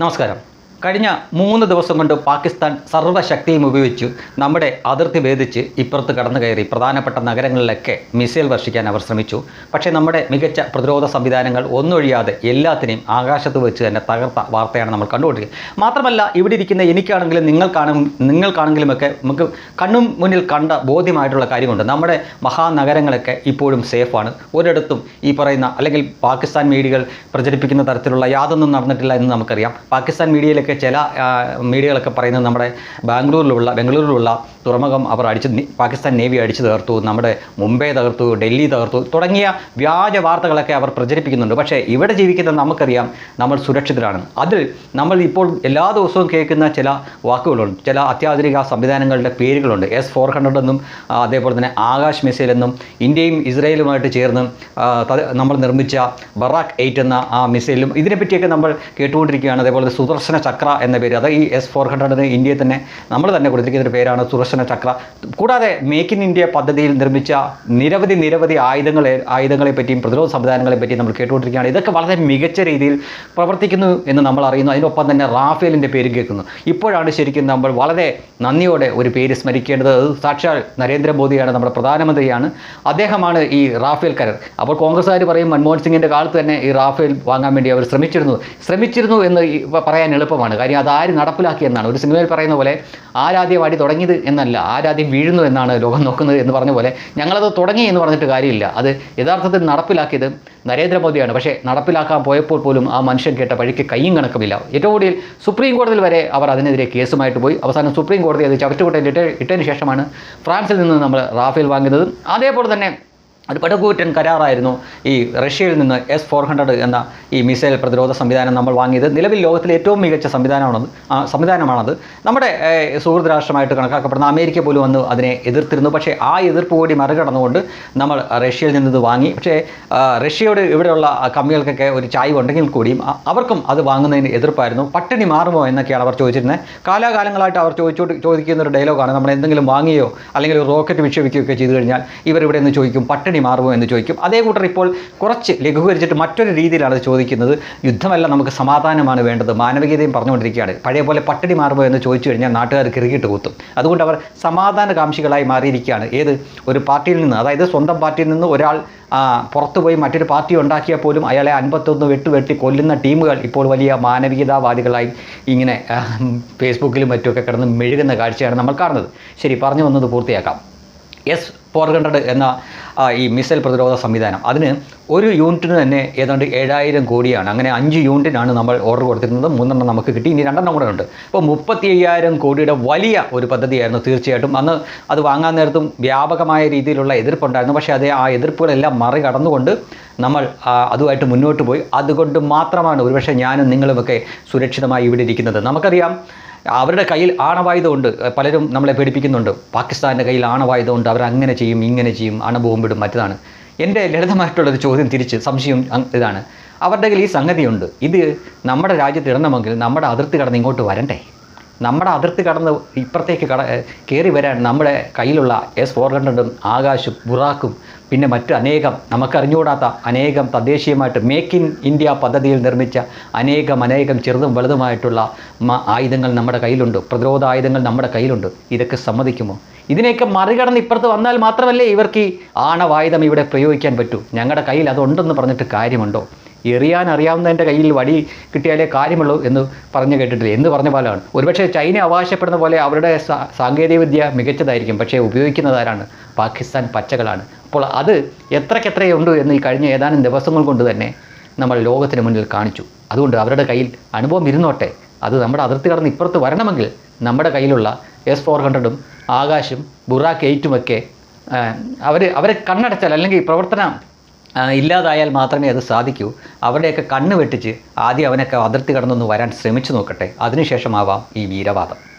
നമസ്കാരം. കഴിഞ്ഞ മൂന്ന് ദിവസം കൊണ്ട് പാകിസ്ഥാൻ സർവശക്തിയും ഉപയോഗിച്ച് നമ്മുടെ അതിർത്തി ഭേദിച്ച് ഇപ്പുറത്ത് കടന്നു കയറി പ്രധാനപ്പെട്ട നഗരങ്ങളിലൊക്കെ മിസൈൽ വർഷിക്കാൻ അവർ ശ്രമിച്ചു. പക്ഷേ നമ്മുടെ മികച്ച പ്രതിരോധ സംവിധാനങ്ങൾ ഒന്നൊഴിയാതെ എല്ലാത്തിനെയും ആകാശത്ത് വെച്ച് തന്നെ തകർത്ത വാർത്തയാണ് നമ്മൾ കണ്ടുകൊണ്ടിരിക്കുന്നത്. മാത്രമല്ല ഇവിടെ ഇരിക്കുന്ന എനിക്കാണെങ്കിലും നിങ്ങൾക്കാണും നിങ്ങൾക്കാണെങ്കിലുമൊക്കെ നമുക്ക് കണ്ണും മുന്നിൽ കണ്ട ബോധ്യമായിട്ടുള്ള കാര്യമുണ്ട്. നമ്മുടെ മഹാനഗരങ്ങളൊക്കെ ഇപ്പോഴും സേഫാണ്. ഒരിടത്തും ഈ പറയുന്ന അല്ലെങ്കിൽ പാകിസ്ഥാൻ മീഡിയകൾ പ്രചരിപ്പിക്കുന്ന തരത്തിലുള്ള യാതൊന്നും നടന്നിട്ടില്ല എന്ന് നമുക്കറിയാം. പാകിസ്ഥാൻ മീഡിയയിലൊക്കെ ചില മീഡിയകളൊക്കെ പറയുന്നത് നമ്മുടെ ബാംഗ്ലൂരിലുള്ള ബംഗളൂരിലുള്ള തുറമുഖം അവർ അടിച്ച് പാകിസ്ഥാൻ നേവി അടിച്ചു തകർത്തു നമ്മുടെ മുംബൈ തകർത്തു ഡൽഹി തകർത്തു തുടങ്ങിയ വ്യാജ വാർത്തകളൊക്കെ അവർ പ്രചരിപ്പിക്കുന്നുണ്ട്. പക്ഷേ ഇവിടെ ജീവിക്കുന്ന നമുക്കറിയാം നമ്മൾ സുരക്ഷിതരാണ്. അതിൽ നമ്മൾ ഇപ്പോൾ എല്ലാ ദിവസവും കേൾക്കുന്ന ചില വാക്കുകളുണ്ട്. ചില അത്യാധുനിക സംവിധാനങ്ങളുടെ പേരുകളുണ്ട്. എസ് ഫോർ ഹൺഡ്രഡ് എന്നും അതേപോലെ തന്നെ ആകാശ് മിസൈൽ എന്നും ഇന്ത്യയും ഇസ്രയേലുമായിട്ട് ചേർന്ന് നമ്മൾ നിർമ്മിച്ച ബറാക്ക് എയ്റ്റ് എന്ന ആ മിസൈലും ഇതിനെപ്പറ്റിയൊക്കെ നമ്മൾ കേട്ടുകൊണ്ടിരിക്കുകയാണ്. അതേപോലെ സുദർശന ചക്ര എന്ന പേര്. അത് ഈ എസ് ഫോർ ഹൺഡ്രഡിന് ഇന്ത്യയിൽ തന്നെ നമ്മൾ തന്നെ കൊടുത്തിരിക്കുന്ന ഒരു പേരാണ് സുദർശന ചക്ര. കൂടാതെ മേക്ക് ഇൻ ഇന്ത്യ പദ്ധതിയിൽ നിർമ്മിച്ച നിരവധി നിരവധി ആയുധങ്ങളെ ആയുധങ്ങളെ പറ്റിയും പ്രതിരോധ സംവിധാനങ്ങളെ പറ്റിയും നമ്മൾ കേട്ടുകൊണ്ടിരിക്കുകയാണ്. ഇതൊക്കെ വളരെ മികച്ച രീതിയിൽ പ്രവർത്തിക്കുന്നു എന്ന് നമ്മൾ അറിയുന്നു. അതിനൊപ്പം തന്നെ റാഫേലിന്റെ പേര് കേൾക്കുന്നു. ഇപ്പോഴാണ് ശരിക്കും നമ്മൾ വളരെ നന്ദിയോടെ ഒരു പേര് സ്മരിക്കേണ്ടത്. അത് സാക്ഷാൽ നരേന്ദ്രമോദിയാണ് നമ്മുടെ പ്രധാനമന്ത്രിയാണ്. അദ്ദേഹമാണ് ഈ റാഫേൽ കരർ അപ്പോൾ കോൺഗ്രസ്സുകാർ പറയും മൻമോഹൻ സിംഗിന്റെ കാലത്ത് തന്നെ ഈ റാഫേൽ വാങ്ങാൻ വേണ്ടി അവർ ശ്രമിച്ചിരുന്നു. ശ്രമിച്ചിരുന്നു എന്ന് പറയാൻ എളുപ്പമാണ്. കാര്യം അത് ആര് നടപ്പിലാക്കി എന്നാണ്. ഒരു സിനിമയിൽ പറയുന്ന പോലെ ആരാദ്യം വാടി തുടങ്ങിയത് എന്നല്ല ആരാധ്യം വീഴുന്നു എന്നാണ് ലോകം നോക്കുന്നത് എന്ന് പറഞ്ഞ പോലെ ഞങ്ങളത് തുടങ്ങി എന്ന് പറഞ്ഞിട്ട് കാര്യമില്ല. അത് യഥാർത്ഥത്തിൽ നടപ്പിലാക്കിയത് നരേന്ദ്രമോദിയാണ്. പക്ഷേ നടപ്പിലാക്കാൻ പോയപ്പോൾ പോലും ആ മനുഷ്യൻ കേട്ട വഴിക്ക് കയ്യും കണക്കുമില്ല. ഏറ്റവും കൂടുതൽ സുപ്രീം കോടതിയിൽ വരെ അവർ അതിനെതിരെ കേസുമായിട്ട് പോയി. അവസാനം സുപ്രീം കോടതി അത് ചവറ്റുകൊട്ടയിൽ ഇട്ട ഇട്ടതിന് ശേഷമാണ് ഫ്രാൻസിൽ നിന്ന് നമ്മൾ റാഫേൽ വാങ്ങുന്നത് അതേപോലെ തന്നെ ഒരു പടുകൂറ്റൻ കരാറായിരുന്നു ഈ റഷ്യയിൽ നിന്ന് എസ് ഫോർ ഹൺഡ്രഡ് എന്ന ഈ മിസൈൽ പ്രതിരോധ സംവിധാനം നമ്മൾ വാങ്ങിയത്. നിലവിൽ ലോകത്തിലെ ഏറ്റവും മികച്ച സംവിധാനമാണത്. സംവിധാനമാണത്. നമ്മുടെ സുഹൃത്ത് രാഷ്ട്രമായിട്ട് കണക്കാക്കപ്പെടുന്ന അമേരിക്ക പോലും വന്ന് അതിനെ എതിർത്തിരുന്നു. പക്ഷേ ആ എതിർപ്പ് കൂടി മറികടന്നുകൊണ്ട് നമ്മൾ റഷ്യയിൽ നിന്നത് വാങ്ങി. പക്ഷേ റഷ്യയുടെ ഇവിടെയുള്ള കമ്മികൾക്കൊക്കെ ഒരു ചായ്വ് ഉണ്ടെങ്കിൽ കൂടിയും അവർക്കും അത് വാങ്ങുന്നതിന് എതിർപ്പായിരുന്നു. പട്ടിണി മാറുമോ എന്നൊക്കെയാണ് അവർ ചോദിച്ചിരുന്നത്. കാലാകാലങ്ങളായിട്ട് അവർ ചോദിച്ചോട്ട് ചോദിക്കുന്ന ഒരു ഡയലോഗാണ്. നമ്മൾ എന്തെങ്കിലും വാങ്ങിയോ അല്ലെങ്കിൽ റോക്കറ്റ് വിക്ഷേപിക്കുകയൊക്കെ ചെയ്തു കഴിഞ്ഞാൽ ഇവർ ഇവിടെ നിന്ന് ചോദിക്കും പട്ടിണി മാറുമോ എന്ന് ചോദിക്കും. അതേ കൂട്ടർ ഇപ്പോൾ കുറച്ച് ലഘൂകരിച്ചിട്ട് മറ്റൊരു രീതിയിലാണ് ചോദിക്കുന്നത്. യുദ്ധമല്ല നമുക്ക് സമാധാനമാണ് വേണ്ടത്. മാനവികതയും പറഞ്ഞുകൊണ്ടിരിക്കുകയാണ്. പഴയ പോലെ പട്ടിണി മാറുമോ എന്ന് ചോദിച്ചു കഴിഞ്ഞാൽ നാട്ടുകാർ കിറുകിട്ട് കൂത്തും. അതുകൊണ്ട് അവർ സമാധാനകാംക്ഷികളായി മാറിയിരിക്കുകയാണ്. ഏത്? ഒരു പാർട്ടിയിൽ നിന്ന്. അതായത് സ്വന്തം പാർട്ടിയിൽ നിന്ന് ഒരാൾ പുറത്തുപോയി പുറത്തു പോയി മറ്റൊരു പാർട്ടി ഉണ്ടാക്കിയാൽ പോലും അയാളെ അൻപത്തൊന്ന് വെട്ട് വെട്ടി കൊല്ലുന്ന ടീമുകൾ ഇപ്പോൾ വലിയ മാനവികതാവാദികളായി ഇങ്ങനെ ഫേസ്ബുക്കിലും മറ്റുമൊക്കെ കിടന്ന് മെഴുകുന്ന കാഴ്ചയാണ് നമ്മൾ കാണുന്നത്. ശരി പറഞ്ഞു വന്നത് പൂർത്തിയാക്കാം. എസ് ഫോർ ഹൺഡ്രഡ് എന്ന ഈ മിസൈൽ പ്രതിരോധ സംവിധാനം. അതിന് ഒരു യൂണിറ്റിന് തന്നെ ഏതാണ്ട് ഏഴായിരം കോടിയാണ്. അങ്ങനെ അഞ്ച് യൂണിറ്റിനാണ് നമ്മൾ ഓർഡർ കൊടുത്തിരുന്നത്. മൂന്നെണ്ണം നമുക്ക് കിട്ടി. ഇനി രണ്ടെണ്ണം കൂടെ ഉണ്ട്. അപ്പോൾ മുപ്പത്തി അയ്യായിരം കോടിയുടെ വലിയ ഒരു പദ്ധതിയായിരുന്നു തീർച്ചയായിട്ടും. അന്ന് അത് വാങ്ങാൻ നേരത്തും വ്യാപകമായ രീതിയിലുള്ള എതിർപ്പുണ്ടായിരുന്നു. പക്ഷേ അതേ ആ എതിർപ്പുകളെല്ലാം മറികടന്നുകൊണ്ട് നമ്മൾ അതുമായിട്ട് മുന്നോട്ട് പോയി. അതുകൊണ്ട് മാത്രമാണ് ഒരുപക്ഷെ ഞാനും നിങ്ങളുമൊക്കെ സുരക്ഷിതമായി ഇവിടെ ഇരിക്കുന്നത്. നമുക്കറിയാം അവരുടെ കയ്യിൽ ആണവായുധമുണ്ട് പലരും നമ്മളെ പേടിപ്പിക്കുന്നുണ്ട്. പാകിസ്ഥാന്റെ കയ്യിൽ ആണവായുധമുണ്ട് അവർ അങ്ങനെ ചെയ്യും ഇങ്ങനെ ചെയ്യും അണുബോംബിടും മറ്റതാണ്. എന്റെ ലളിതമായിട്ടുള്ളൊരു ചോദ്യം തിരിച്ച് സംശയം ഇതാണ്. അവരുടെ കയ്യിൽ ഈ സംഗതിയുണ്ട്. ഇത് നമ്മുടെ രാജ്യത്ത് ഇടണമെങ്കിൽ നമ്മുടെ അതിർത്തി കടന്ന് ഇങ്ങോട്ട് വരണ്ടേ? നമ്മുടെ അതിർത്തി കടന്ന് ഇപ്പുറത്തേക്ക് കട കയറി വരാൻ നമ്മുടെ കയ്യിലുള്ള എസ് ഫോർ ഹൺഡ്രഡും ആകാശും ബുറാക്കും പിന്നെ മറ്റ് അനേകം നമുക്കറിഞ്ഞുകൂടാത്ത അനേകം തദ്ദേശീയമായിട്ട് മേക്ക് ഇൻ ഇന്ത്യ പദ്ധതിയിൽ നിർമ്മിച്ച അനേകം അനേകം ചെറുതും വലുതുമായിട്ടുള്ള ആയുധങ്ങൾ നമ്മുടെ കയ്യിലുണ്ട്. പ്രതിരോധ ആയുധങ്ങൾ നമ്മുടെ കയ്യിലുണ്ട്. ഇതൊക്കെ സമ്മതിക്കുമോ? ഇതിനെയൊക്കെ മറികടന്ന് ഇപ്പുറത്ത് വന്നാൽ മാത്രമല്ലേ ഇവർക്ക് ഈ ആണവായുധം ഇവിടെ പ്രയോഗിക്കാൻ പറ്റൂ? ഞങ്ങളുടെ കയ്യിൽ അതുണ്ടെന്ന് പറഞ്ഞിട്ട് കാര്യമുണ്ടോ? എറിയാൻ അറിയാവുന്നതിന്റെ കയ്യിൽ വടി കിട്ടിയാലേ കാര്യമുള്ളൂ എന്ന് പറഞ്ഞു കേട്ടിട്ടില്ല. എന്ന് പറഞ്ഞ പോലെയാണ് ഒരുപക്ഷെ ചൈന അവകാശപ്പെടുന്ന പോലെ അവരുടെ സാങ്കേതികവിദ്യ മികച്ചതായിരിക്കും പക്ഷേ ഉപയോഗിക്കുന്നത് ആരാണ്? പാകിസ്ഥാൻ പച്ചകളാണ്. അപ്പോൾ അത് എത്രയ്ക്കെത്രയുണ്ട് എന്ന് ഈ കഴിഞ്ഞ ഏതാനും ദിവസങ്ങൾ കൊണ്ട് തന്നെ നമ്മൾ ലോകത്തിന് മുന്നിൽ കാണിച്ചു. അതുകൊണ്ട് അവരുടെ കയ്യിൽ അനുഭവം ഇരുന്നോട്ടെ. അത് നമ്മുടെ അതിർത്തി കടന്ന് ഇപ്പുറത്ത് വരണമെങ്കിൽ നമ്മുടെ കയ്യിലുള്ള എസ് ഫോർ ഹൺഡ്രഡും ആകാശും ബുറാക്ക് എയ്റ്റുമൊക്കെ അവർ അവരെ കണ്ണടച്ചാൽ അല്ലെങ്കിൽ പ്രവർത്തനം ഇല്ലാതായാൽ മാത്രമേ അത് സാധിക്കൂ. അവരുടെയൊക്കെ കണ്ണ് വെട്ടിച്ച് ആദ്യം അവനൊക്കെ അതിർത്തി കടന്നൊന്ന് വരാൻ ശ്രമിച്ചു നോക്കട്ടെ. അതിനുശേഷമാവാം ഈ വീരവാദം.